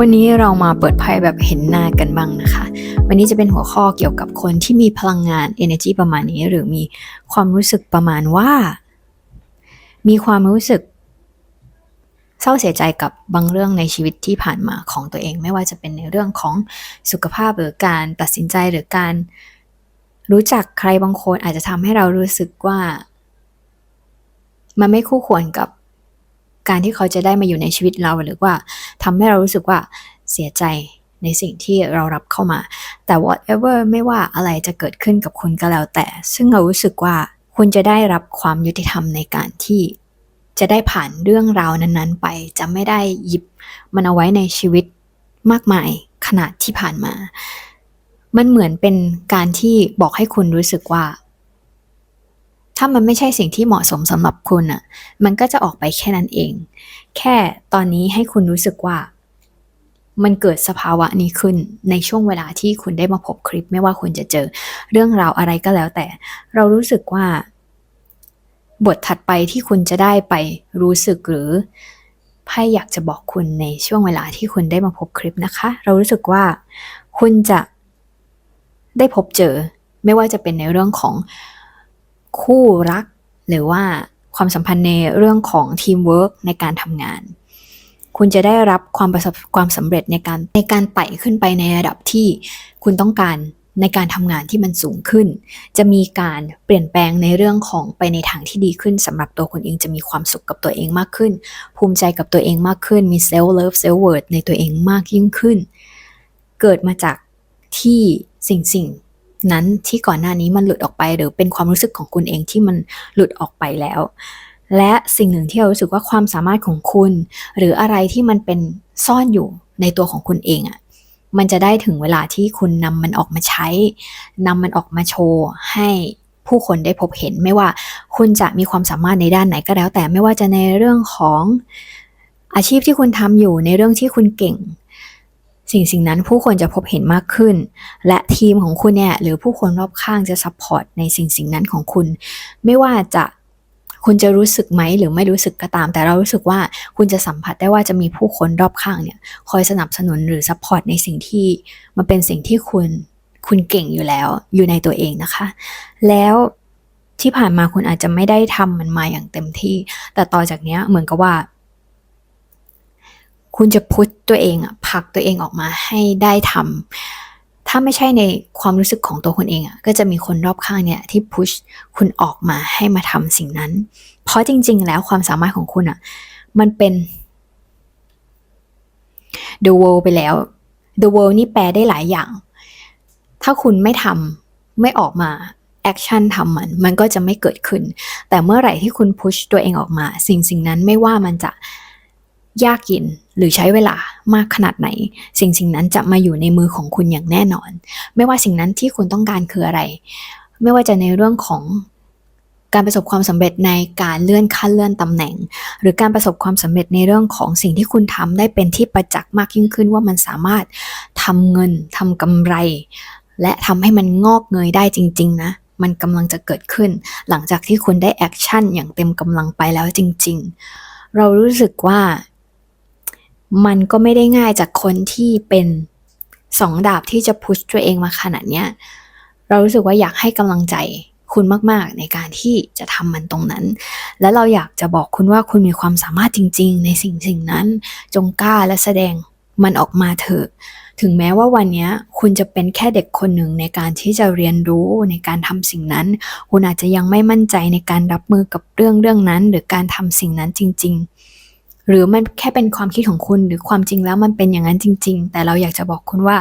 วันนี้เรามาเปิดไพ่แบบเห็นหน้ากันบ้างนะคะ วันนี้จะเป็นหัวข้อเกี่ยวกับคนที่มีพลังงาน energy ประมาณนี้ หรือมีความรู้สึกประมาณว่า มีความรู้สึก เศร้าเสียใจกับบางเรื่องในชีวิตที่ผ่านมาของตัวเอง ไม่ว่าจะเป็นในเรื่องของสุขภาพหรือการตัดสินใจหรือการรู้จักใครบางคนอาจจะทำให้เรารู้สึกว่า มันไม่คู่ควรกับการที่เขาจะได้มาอยู่ในชีวิตเราหรือว่า ทำให้เรารู้สึกว่าเสียใจในสิ่งที่เรารับเข้ามา แต่ whatever ไม่ว่าอะไรจะเกิดขึ้นกับคุณก็แล้วแต่ ซึ่งเรารู้สึกว่าคุณจะได้รับความยุติธรรมในการที่จะได้ผ่านเรื่องราวนั้นๆ ไป จะไม่ได้หยิบมันเอาไว้ในชีวิตมากมายขนาดที่ผ่านมา มันเหมือนเป็นการที่บอกให้คุณรู้สึกว่า ถ้ามันไม่ใช่สิ่งที่เหมาะสมสำหรับคุณอะ มันก็จะออกไปแค่นั้นเอง แค่ตอนนี้ให้คุณรู้สึกว่า มันเกิดสภาวะนี้ขึ้นในช่วงเวลาที่คุณได้มาพบคลิป ไม่ว่าคุณจะเจอเรื่องราวอะไรก็แล้วแต่ เรารู้สึกว่า บทถัดไปที่คุณจะได้ไปรู้สึกหรือไพ่อยากจะบอกคุณในช่วงเวลาที่คุณได้มาพบคลิปนะคะ เรารู้สึกว่าคุณจะได้พบเจอ ไม่ว่าจะเป็นในเรื่องของ คู่รัก หรือว่าความสัมพันธ์ในเรื่องของทีมเวิร์กในการทำงาน คุณจะได้รับความประสบความสำเร็จในการในการไต่ขึ้นไปในระดับที่คุณต้องการในการทำงานที่มันสูงขึ้น จะมีการเปลี่ยนแปลงในเรื่องของไปในทางที่ดีขึ้นสำหรับตัวคุณเองจะมีความสุขกับตัวเองมากขึ้น ภูมิใจกับตัวเองมากขึ้น มีเซลฟ์เลิฟเซลฟ์เวิร์ดในตัวเองมากยิ่งขึ้น เกิดมาจากที่สิ่งสิ่ง นั้นที่ก่อนหน้านี้มันหลุดออกไป หรือเป็นความรู้สึกของคุณเองที่มันหลุดออกไปแล้ว และสิ่งหนึ่งที่เรารู้สึกว่าความสามารถของคุณ หรืออะไรที่มันเป็นซ่อนอยู่ในตัวของคุณเองอะ่ะมันจะได้ถึงเวลาที่คุณนำมันออกมาใช้นำมันออกมาโชว์ให้ผู้คนได้พบเห็นไม่ว่าคุณจะมีความสามารถในด้านไหนก็แล้ว แต่ไม่ว่าจะในเรื่องของอาชีพที่คุณทำอยู่ในเรื่องที่คุณเก่ง สิ่งสิ่งนั้นผู้คนจะพบเห็นมากขึ้น และทีมของคุณเนี่ยหรือผู้คนรอบข้างจะซัพพอร์ตในสิ่งสิ่งนั้นของคุณ ไม่ว่าจะคุณจะรู้สึกไหมหรือไม่รู้สึกก็ตาม แต่เรารู้สึกว่าคุณจะสัมผัสได้ว่าจะมีผู้คนรอบข้างเนี่ยคอยสนับสนุนหรือซัพพอร์ตในสิ่งที่มันเป็นสิ่งที่คุณคุณเก่งอยู่แล้วอยู่ในตัวเองนะคะ แล้วที่ผ่านมาคุณอาจจะไม่ได้ทำมันมาอย่างเต็มที่ แต่ต่อจากนี้เหมือนกับว่า คุณจะพุทตัวเองอะผลักตัวเองออกมาให้ได้ทำถ้าไม่ใช่ในความรู้สึกของตัวคุณเองอะก็จะมีคนรอบข้างเนี่ยที่พุชคุณออกมาให้มาทำสิ่งนั้น เพราะจริง ๆ แล้วความสามารถของคุณอะมันเป็น the world ไปแล้ว the world นี่แปลได้หลายอย่าง ถ้าคุณไม่ทำไม่ออกมาแอคชั่นทำมัน มันก็จะไม่เกิดขึ้น แต่เมื่อไหร่ที่คุณพุชตัวเองออกมา สิ่งสิ่งนั้นไม่ว่ามันจะ ยากเย็นหรือใช้เวลามากขนาดไหน สิ่งสิ่งนั้นจะมาอยู่ในมือของคุณอย่างแน่นอน ไม่ว่าสิ่งนั้นที่คุณต้องการคืออะไร ไม่ว่าจะในเรื่องของการประสบความสำเร็จในการเลื่อนขั้นเลื่อนตำแหน่ง หรือการประสบความสำเร็จในเรื่องของสิ่งที่คุณทำได้เป็นที่ประจักษ์มากยิ่งขึ้นว่ามันสามารถทำเงินทำกำไร และทำให้มันงอกเงยได้จริง ๆ นะ มันกำลังจะเกิดขึ้น หลังจากที่คุณได้แอคชั่นอย่างเต็มกำลังไปแล้วจริง ๆ เรารู้สึกว่า มันก็ไม่ได้ง่ายจากคนที่เป็นสองดาบที่จะพุชตัวเองมาขนาดเนี้ยเรารู้สึกว่าอยากให้กำลังใจคุณมาก ๆ ในการที่จะทำมันตรงนั้น และเราอยากจะบอกคุณว่าคุณมีความสามารถจริง ๆ ในสิ่งสิ่งนั้น จงกล้าและแสดงมันออกมาเถอะ ถึงแม้ว่าวันนี้คุณจะเป็นแค่เด็กคนหนึ่งในการที่จะเรียนรู้ในการทำสิ่งนั้น คุณอาจจะยังไม่มั่นใจในการรับมือกับเรื่องเรื่องนั้น หรือการทำสิ่งนั้นจริง ๆ หรือมันแค่เป็นความคิดของคุณ หรือความจริงแล้วมันเป็นอย่างนั้นจริง ๆ แต่เราอยากจะบอกคุณว่า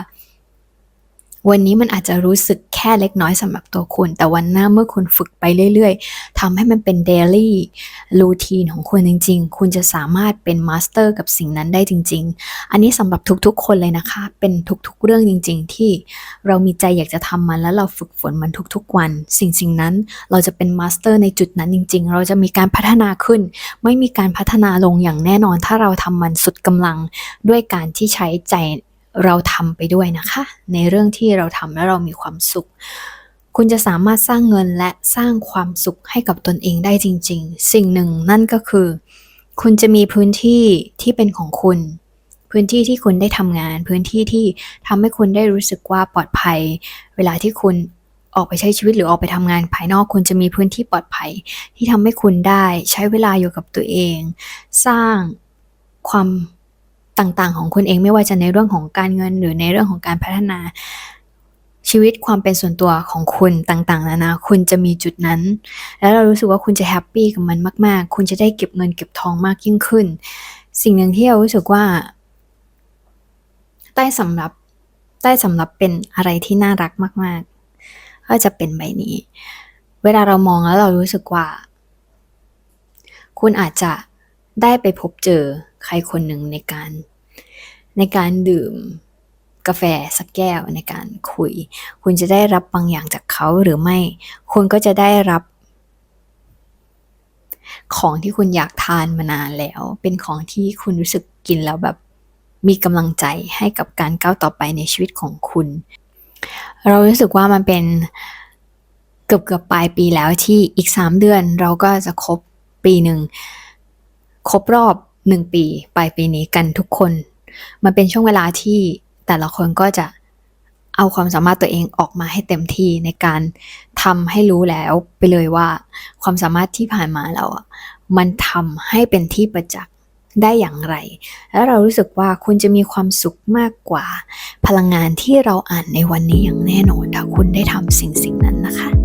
วันนี้มันอาจจะรู้สึกแค่เล็กน้อยสำหรับตัวคุณ แต่วันหน้าเมื่อคุณฝึกไปเรื่อยๆทำให้มันเป็นเดลี่รูทีนของคุณจริง ๆ คุณจะสามารถเป็นมาสเตอร์กับสิ่งนั้นได้จริง ๆ อันนี้สำหรับทุกๆ คนเลยนะคะ เป็นทุกๆ เรื่องจริง ๆ ที่เรามีใจอยากจะทำมันแล้วเราฝึกฝนมันทุกๆ วัน สิ่งสิ่งนั้นเราจะเป็นมาสเตอร์ในจุดนั้นจริง ๆ เราจะมีการพัฒนาขึ้น ไม่มีการพัฒนาลงอย่างแน่นอน ถ้าเราทำมันสุดกำลังด้วยการที่ใช้ใจ เราทำไปด้วยนะคะ ในเรื่องที่เราทำแล้วเรามีความสุข คุณจะสามารถสร้างเงินและสร้างความสุขให้กับตนเองได้จริง ๆ สิ่งหนึ่งนั่นก็คือ คุณจะมีพื้นที่ที่เป็นของคุณ พื้นที่ที่คุณได้ทำงาน พื้นที่ที่ทำให้คุณได้รู้สึกว่าปลอดภัย เวลาที่คุณออกไปใช้ชีวิตหรือออกไปทำงานภายนอกคุณจะมีพื้นที่ปลอดภัย ที่ทำให้คุณได้ใช้เวลาอยู่กับตัวเอง สร้างความ ต่างๆ ของคุณเองไม่ว่าจะในเรื่องของการเงินหรือในเรื่องของการพัฒนาชีวิตความเป็นส่วนตัวของคุณต่างๆนานาคุณจะมีจุดนั้น แล้วเรารู้สึกว่าคุณจะแฮปปี้กับมันมาก ๆ คุณจะได้เก็บเงินเก็บทองมากยิ่งขึ้น สิ่งหนึ่งที่เรารู้สึกว่า ใต้สำรับใต้สำรับเป็นอะไรที่น่ารักมาก ๆ ก็จะเป็นใบนี้ เวลาเรามองแล้วเรารู้สึกว่า คุณอาจจะได้ไปพบเจอ ใครคนหนึ่งในการ ในการดื่มกาแฟสักแก้วในการคุย คุณจะได้รับบางอย่างจากเขาหรือไม่ คุณก็จะได้รับ ของที่คุณอยากทานมานานแล้ว เป็นของที่คุณรู้สึกกินแล้วแบบมีกำลังใจให้กับการก้าวต่อไปในชีวิตของคุณ เรารู้สึกว่ามันเป็นเกือบเกือบปลายปีแล้วที่อีก 3 เดือนเราก็จะครบปีหนึ่งครบรอบ หนึ่งปีปลายปีนี้กันทุกคน มันเป็นช่วงเวลาที่แต่ละคนก็จะเอาความสามารถตัวเองออกมาให้เต็มที่ในการทำให้รู้แล้วไปเลยว่าความสามารถที่ผ่านมาเราอะมันทำให้เป็นที่ประจักษ์ได้อย่างไร แล้วเรารู้สึกว่าคุณจะมีความสุขมากกว่า พลังงานที่เราอ่านในวันนี้อย่างแน่นอนถ้าคุณได้ทำสิ่งสิ่งนั้นนะคะ